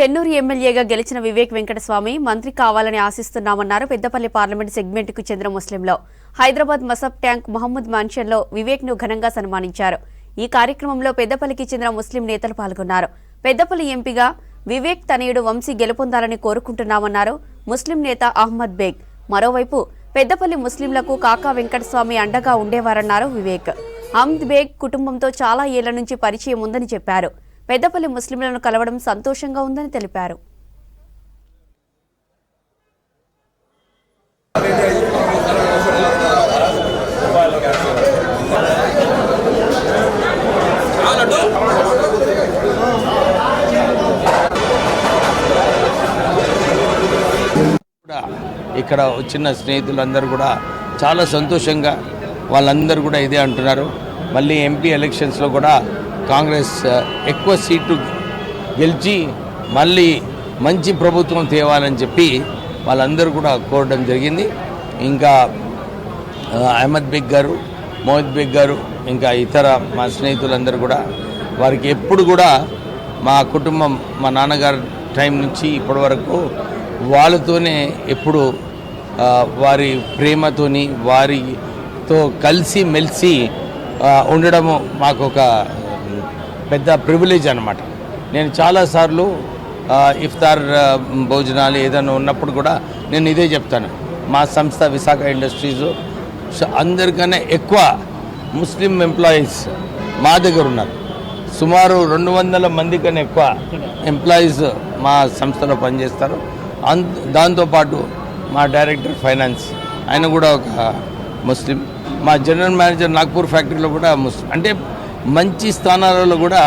చెన్నూరు ఎమ్మెల్యేగా గెలిచిన వివేక్ వెంకటస్వామి మంత్రి కావాలని ఆశిస్తున్నామన్నారు. పెద్దపల్లి పార్లమెంట్ సెగ్మెంట్కు చెందిన ముస్లింలో. హైదరాబాద్ మసబ్ ట్యాంక్ మహమ్మద్ మాన్షన్లో వివేక్ను ఘనంగా సన్మానించారు. ఈ కార్యక్రమంలో పెద్దపల్లికి చెందిన ముస్లిం నేతలు పాల్గొన్నారు. పెద్దపల్లి ఎంపీగా వివేక్ తనయుడు వంశీ గెలుపొందాలని కోరుకుంటున్నామన్నారు ముస్లిం నేత అహ్మద్ బేగ్. మరోవైపు పెద్దపల్లి ముస్లింలకు కాకా వెంకటస్వామి అండగా ఉండేవారన్నారు వివేక్. అహ్మద్ బేగ్ కుటుంబంతో చాలా ఏళ్ళ నుంచి పరిచయం ఉందని చెప్పారు. పెద్దపల్లి ముస్లింలను కలవడం సంతోషంగా ఉందని తెలిపారు. కూడా ఇక్కడ వచ్చిన స్నేహితులందరూ కూడా చాలా సంతోషంగా వాళ్ళందరూ కూడా ఇదే అంటున్నారు. మళ్ళీ ఎంపీ ఎలక్షన్స్లో కూడా కాంగ్రెస్ ఎక్కువ సీట్లు గెలిచి మళ్ళీ మంచి ప్రభుత్వం తేవాలని చెప్పి వాళ్ళందరూ కూడా కోరడం జరిగింది. ఇంకా అహ్మద్ బేగ్ గారు మోహిత్ బేగ్ గారు ఇంకా ఇతర మా స్నేహితులందరూ కూడా వారికి ఎప్పుడు కూడా మా కుటుంబం మా నాన్నగారు టైం నుంచి ఇప్పటి వరకు వాళ్ళతోనే ఎప్పుడు వారి ప్రేమతోని వారితో కలిసి మెలిసి ఉండడము మాకు ఒక పెద్ద ప్రివిలేజ్ అనమాట నేను చాలాసార్లు ఇఫ్తార్ భోజనాలు ఏదైనా ఉన్నప్పుడు కూడా నేను ఇదే చెప్తాను. మా సంస్థ విశాఖ ఇండస్ట్రీస్ అందరికన్నా ఎక్కువ ముస్లిం ఎంప్లాయీస్ మా దగ్గర ఉన్నారు. సుమారు రెండు వందల మంది కన్నా ఎక్కువ ఎంప్లాయీస్ మా సంస్థలో పనిచేస్తారు. అన్ దాంతోపాటు మా డైరెక్టర్ ఫైనాన్స్ ఆయన కూడా ఒక ముస్లిం. మా జనరల్ మేనేజర్ నాగ్పూర్ ఫ్యాక్టరీలో కూడా ముస్లిం. అంటే మంచి స్థానాలలో కూడా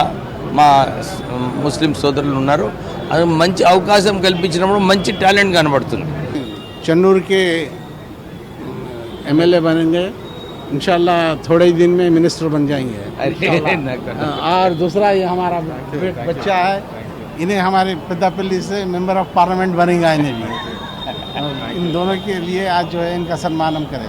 మా స్- ముస్లిం సోదరులు ఉన్నారు అది మంచి అవకాశం కల్పించినప్పుడు మంచి టాలెంట్ కనబడుతుంది चन्नूर के एमएलए बनेंगे इंशाल्लाह थोड़े ही दिन में मिनिस्टर बन जाएंगे और दूसरा ये हमारा बच्चा है इन्हें हमारे पेद्दापल्ली से मेंबर ऑफ पार्लियामेंट बनेगा इन्हें भी इन दोनों के लिए आज जो है इनका सम्मान हम करें